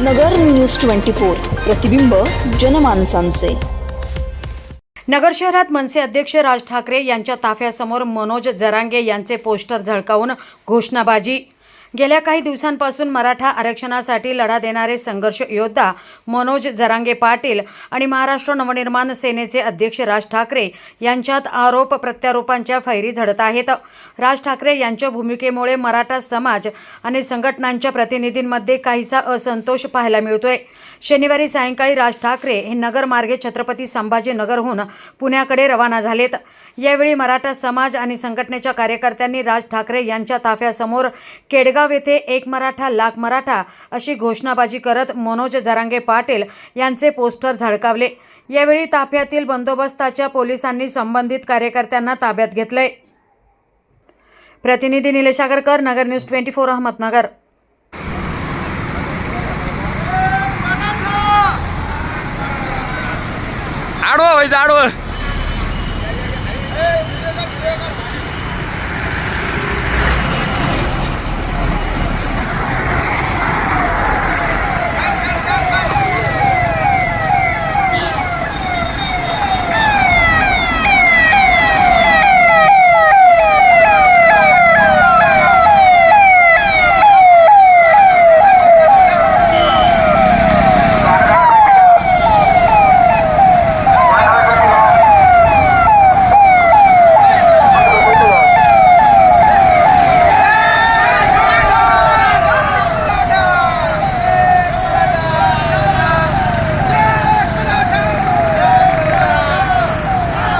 नगर news twenty four प्रतिबिंब जनमानसांचे. नगर शहरात मनसे अध्यक्ष राज ठाकरे यांच्या ताफ्यासमोर मनोज जरांगे यांचे पोस्टर झळकावून घोषणाबाजी. गेल्या काही दिवसांपासून मराठा आरक्षणासाठी लढा देणारे संघर्ष योद्धा मनोज जरांगे पाटील आणि महाराष्ट्र नवनिर्माण सेनेचे अध्यक्ष राज ठाकरे यांच्यात आरोप प्रत्यारोपांच्या फैरी झडत आहेत. राज ठाकरे यांच्या भूमिकेमुळे मराठा समाज आणि संघटनांच्या प्रतिनिधींमध्ये काहीसा असंतोष पाहायला मिळतोय. शनिवारी सायंकाळी राज ठाकरे हे नगर मार्गे छत्रपती संभाजीनगरहून पुण्याकडे रवाना झालेत. यावेळी मराठा समाज आणि संघटनेच्या कार्यकर्त्यांनी राज ठाकरे यांच्या ताफ्यासमोर केडगाव येथे एक मराठा लाख मराठा अशी घोषणाबाजी करत मनोज जरांगे पाटील यांचे पोस्टर झळकावले. यावेळी ताफ्यातील बंदोबस्ताच्या पोलिसांनी संबंधित कार्यकर्त्यांना ताब्यात घेतलंय. प्रतिनिधी Nilesh Agarkar Nagar news twenty four Ahmednagar. आडवा व्हायचं आडवं.